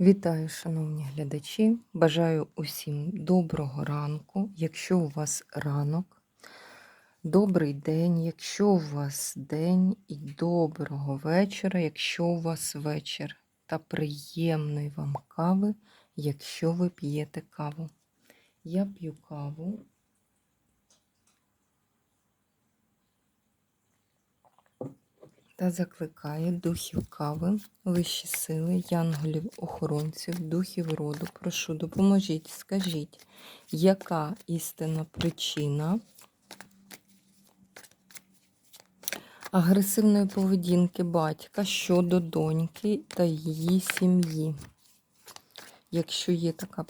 Вітаю, шановні глядачі! Бажаю усім доброго ранку, якщо у вас ранок, добрий день, якщо у вас день, і доброго вечора, якщо у вас вечір, та приємної вам кави, якщо ви п'єте каву. Я п'ю каву. Та закликає духів кави, вищі сили, янголів, охоронців, духів роду. Прошу, допоможіть, скажіть, яка істинна причина агресивної поведінки батька щодо доньки та її сім'ї? Якщо є така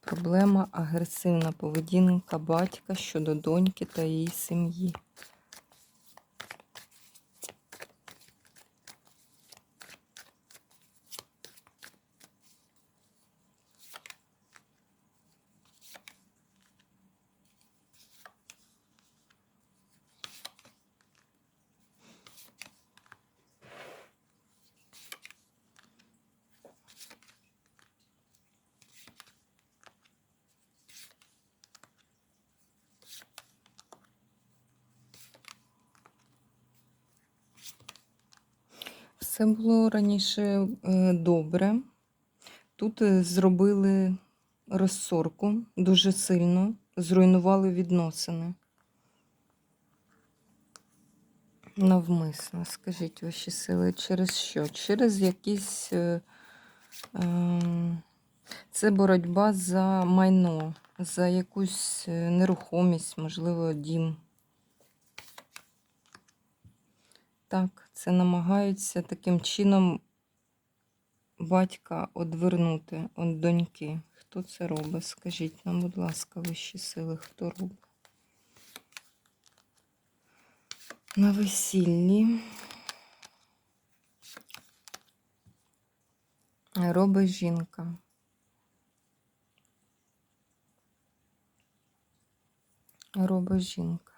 проблема, агресивна поведінка батька щодо доньки та її сім'ї. Все було раніше е, добре. Тут е, зробили розсорку дуже сильно, зруйнували відносини. Навмисно, скажіть ваші сили, через що? Через якісь. Е, е, це боротьба за майно, за якусь нерухомість, можливо, дім. Так, це намагаються таким чином батька одвернути від доньки. Хто це робить? Скажіть нам, будь ласка, вищі сили, хто робить? На весіллі робить жінка. Робить жінка.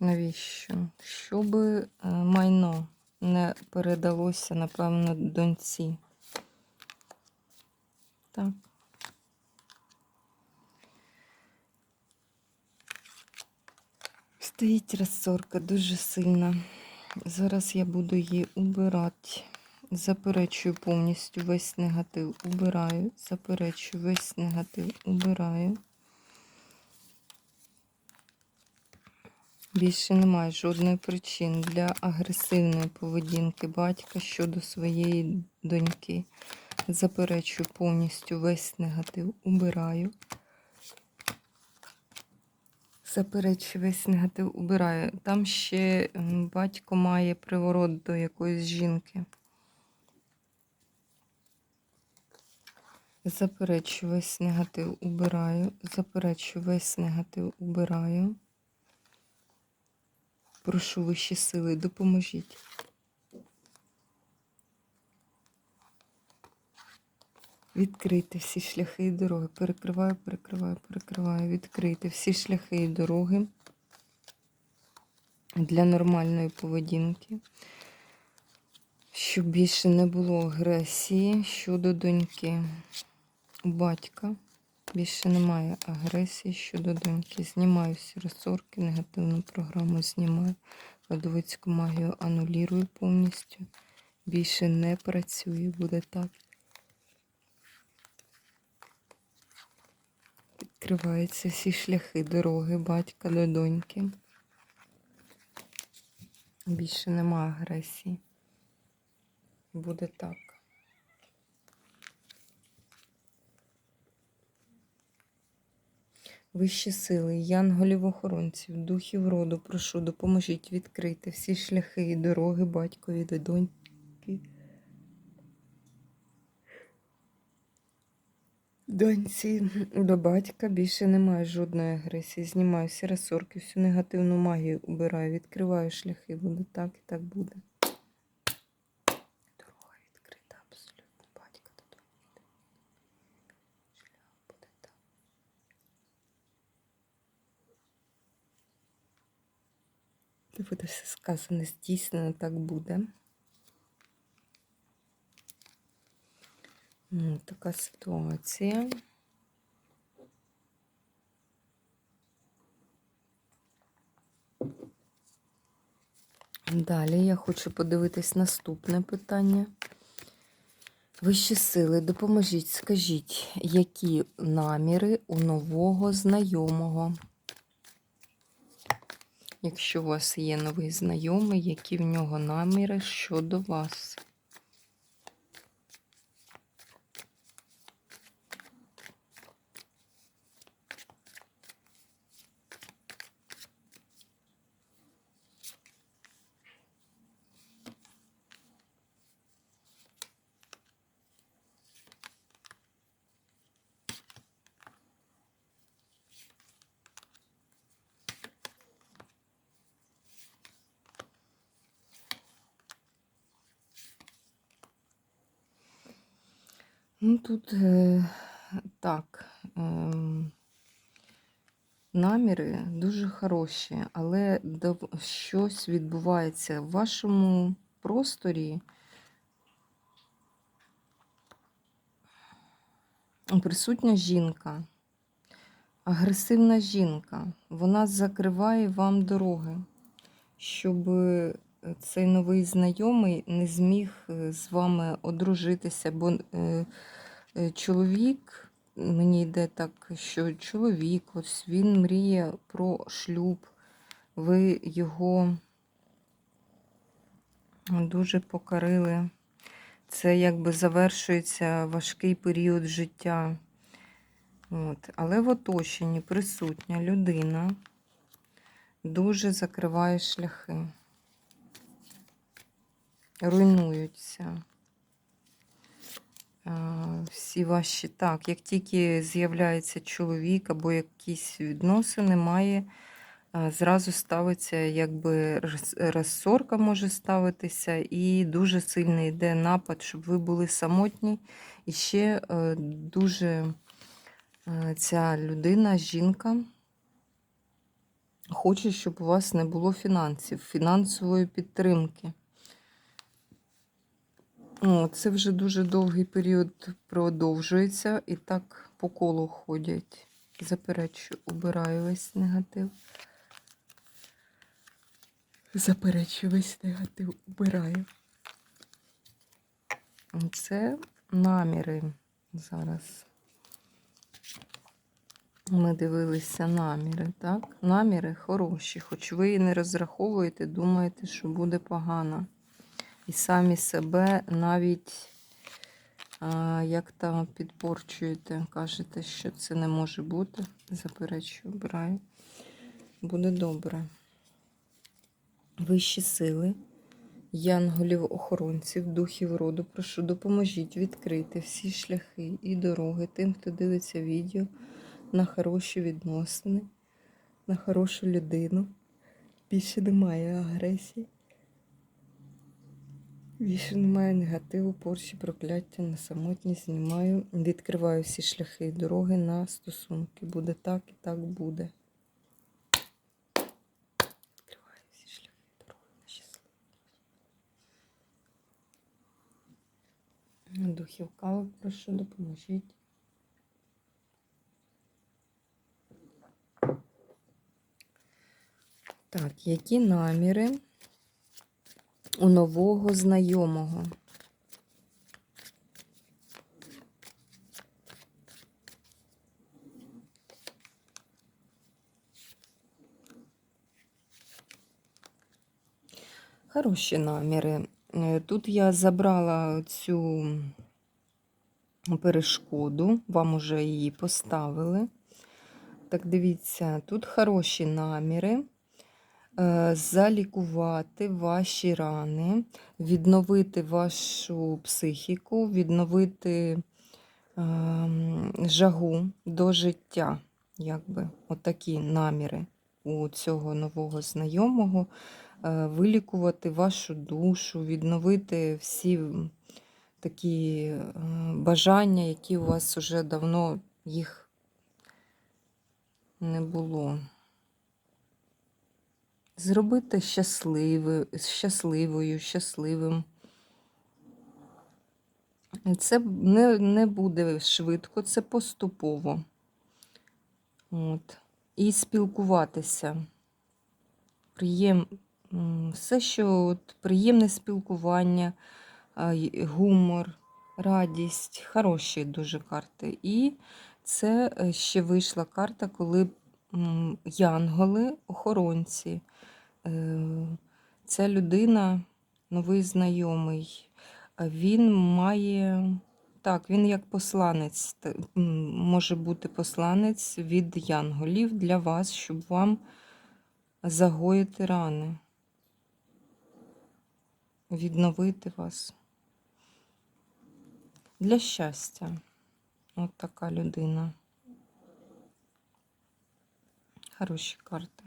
Навіщо? Щоб е, майно не передалося, напевно, доньці. Так. Стоїть розсорка дуже сильна. Зараз я буду її убирати. Заперечую повністю весь негатив. Убираю, заперечую весь негатив, убираю. Більше немає жодної причин для агресивної поведінки батька щодо своєї доньки. Заперечую повністю весь негатив, убираю. Заперечую весь негатив, убираю. Там ще батько має приворот до якоїсь жінки. Заперечую весь негатив, убираю. Заперечую весь негатив, убираю. Прошу вищі сили, допоможіть. Відкрити всі шляхи і дороги. Перекриваю, перекриваю, перекриваю. Відкрити всі шляхи і дороги для нормальної поведінки. Щоб більше не було агресії щодо доньки. Батька більше немає агресії щодо доньки. Знімаю всі розсорки, негативну програму знімаю. Кладовицьку магію анулірую повністю. Більше не працює, буде так. Відкриваються всі шляхи дороги батька до доньки. Більше нема агресії. Буде так. Вищі сили, янголів-охоронців, духів роду, прошу, допоможіть відкрити всі шляхи і дороги батькові до доньки. Доньці до батька більше немає жодної агресії. Знімаю всі розсорки, всю негативну магію убираю, відкриваю шляхи. Буде так і так буде. Дорога відкрита абсолютно. Батька до доньки. Шлях буде так. Це буде все сказане, здійснено, так буде. М, Така ситуація. Далі я хочу подивитись наступне питання. Вищі сили, допоможіть, скажіть, які наміри у нового знайомого? Якщо у вас є новий знайомий, які в нього наміри щодо вас? Ну, тут е, так, ем, наміри дуже хороші, але щось відбувається в вашому просторі. Присутня жінка, агресивна жінка. Вона закриває вам дороги, щоб е, цей новий знайомий не зміг е, з вами одружитися, бо е, е, чоловік, мені йде так, що чоловік, ось він мріє про шлюб, ви його дуже покорили. Це якби завершується важкий період життя. От. Але в оточенні присутня людина дуже закриває шляхи, руйнуються. Всі ваші так, як тільки з'являється чоловік або якісь відносини, має зразу ставиться, якби розсорка може ставитися, і дуже сильний йде напад, щоб ви були самотні. І ще е, дуже е, ця людина, жінка, хоче, щоб у вас не було фінансів, фінансової підтримки. О, це вже дуже довгий період продовжується і так по колу ходять. Заперечую, убираю весь негатив. Заперечую весь негатив, убираю. Це наміри зараз. Ми дивилися наміри, так? Наміри хороші, хоч ви і не розраховуєте, думаєте, що буде погано. І самі себе навіть як там підпорчуєте, кажете, що це не може бути. Заперечую, обираю. Буде добре. Вищі сили, янголів-охоронців, духів роду, прошу, допоможіть відкрити всі шляхи і дороги тим, хто дивиться відео на хороші відносини, на хорошу людину. Більше немає агресії. Більше немає негативу, порчі, прокляття на самотність. Знімаю, відкриваю всі шляхи і дороги на стосунки. Буде так і так буде. Відкриваю всі шляхи і дороги на щасливе. Духів кави, прошу, допоможіть. Так, які наміри у нового знайомого? Хороші наміри. Е, Тут я забрала цю перешкоду, вам уже її поставили. Так, дивіться, тут хороші наміри. Е, Залікувати ваші рани, відновити вашу психіку, відновити ем, жагу до життя. Якби отакі наміри у цього нового знайомого. Е, Вилікувати вашу душу, відновити всі такі е, бажання, які у вас вже давно їх не було. Зробити щасливою, щасливою, щасливим. Це не, не буде швидко, це поступово. От. І спілкуватися. Приєм... Все, що от, приємне спілкування, гумор, радість, хороші дуже карти. І це е, ще вийшла карта, коли м, янголи, охоронці. Е, Ця людина, новий знайомий, він має. Так, він як посланець, може бути посланець від янголів для вас, щоб вам загоїти рани, відновити вас. Для щастя. От така людина. Хороші карти.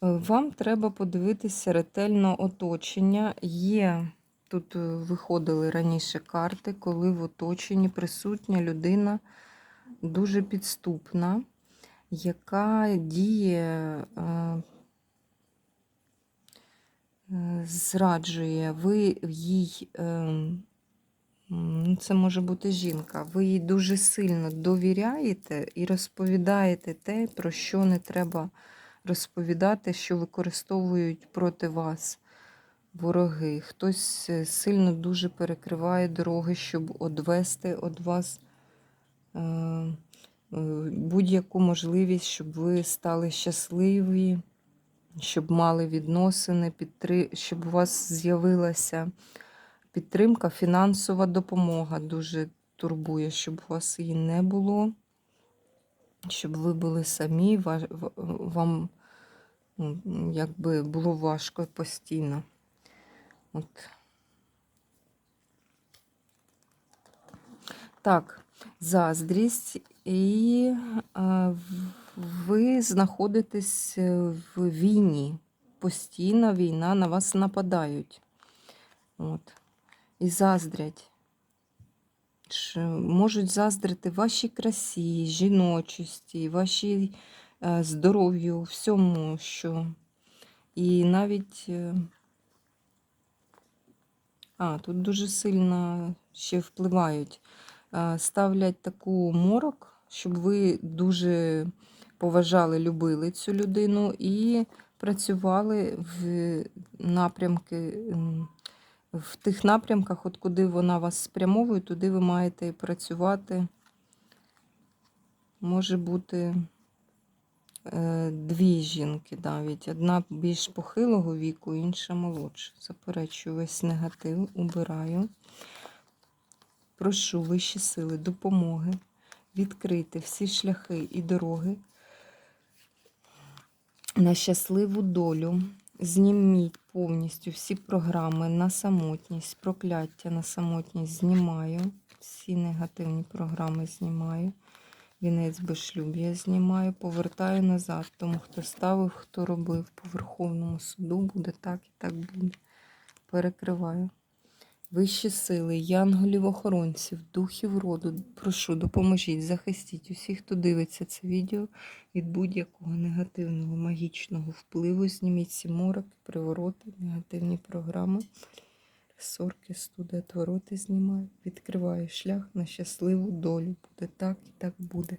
Вам треба подивитися ретельно оточення. Є тут е, виходили раніше карти, коли в оточенні присутня людина дуже підступна, яка діє, е, зраджує, ви їй. е, ну, Це може бути жінка. Ви їй дуже сильно довіряєте і розповідаєте те, про що не треба розповідати, що використовують проти вас вороги. Хтось е, сильно дуже перекриває дороги, щоб одвести від вас е, е, будь-яку можливість, щоб ви стали щасливі, щоб мали відносини, щоб у вас з'явилася підтримка, фінансова допомога дуже турбує, щоб у вас її не було, щоб ви були самі, вам ну, якби було важко постійно. От. Так, заздрість, і а, ви знаходитесь е, в війні. Постійна війна, на вас нападають. От. І заздрять. Ш- Можуть заздрити вашій красі, жіночості, вашій е, здоров'ю, всьому, що. І навіть. е, А, тут дуже сильно ще впливають. Ставлять таку морок, щоб ви дуже поважали, любили цю людину і працювали в напрямки, в тих напрямках, от куди вона вас спрямовує, туди ви маєте і працювати. Може бути е, дві жінки навіть. Одна більш похилого віку, інша молодша. Заперечую весь негатив, убираю. Прошу вищі сили, допомоги, відкрити всі шляхи і дороги на щасливу долю. Зніміть повністю всі програми на самотність, прокляття на самотність знімаю. Всі негативні програми знімаю. Вінець безшлюб'я знімаю, повертаю назад. Тому хто ставив, хто робив по Верховному суду, буде так і так буде. Перекриваю. Вищі сили, янголів-охоронців, духів роду, прошу, допоможіть, захистіть усіх, хто дивиться це відео від будь-якого негативного магічного впливу. Зніміть ці мороки, привороти, негативні програми. Сорки, студи, отвороти знімаю. Відкриваю шлях на щасливу долю. Буде так і так буде.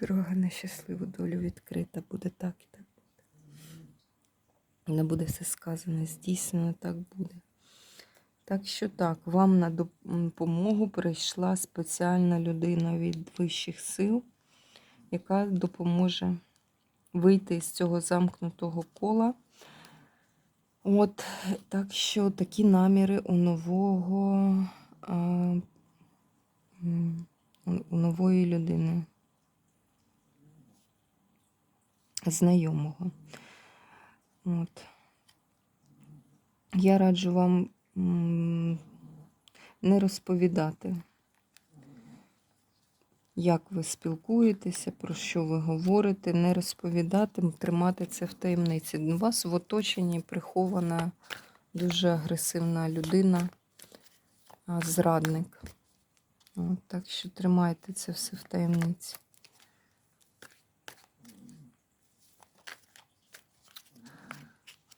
Дорога на щасливу долю відкрита, буде так і так. Не буде все сказане, здійснено так буде. Так що так, вам на допомогу прийшла спеціальна людина від вищих сил, яка допоможе вийти з цього замкнутого кола. От, так що такі наміри у нового у нової людини. Знайомого. От. Я раджу вам не розповідати, як ви спілкуєтеся, про що ви говорите, не розповідати, тримати це в таємниці. У вас в оточенні прихована дуже агресивна людина, зрадник. От, так що тримайте це все в таємниці.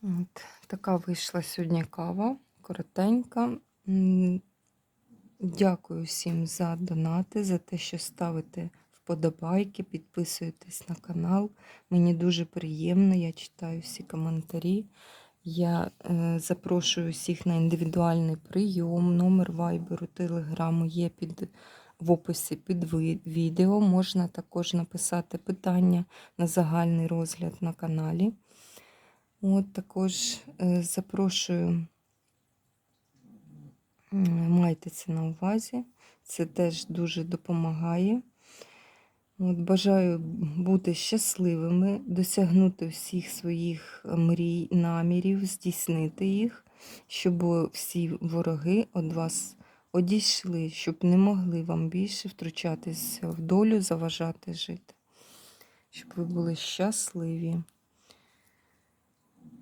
От. Така вийшла сьогодні кава, коротенька. Дякую всім за донати, за те, що ставите вподобайки, підписуєтесь на канал. Мені дуже приємно, я читаю всі коментарі. Я е, запрошую всіх на індивідуальний прийом. Номер вайберу, телеграму є під, в описі під відео. Можна також написати питання на загальний розгляд на каналі. От також е, запрошую, майте це на увазі. Це теж дуже допомагає. От, бажаю бути щасливими, досягнути всіх своїх мрій, намірів, здійснити їх, щоб всі вороги від вас одійшли, щоб не могли вам більше втручатися в долю, заважати жити, щоб ви були щасливі.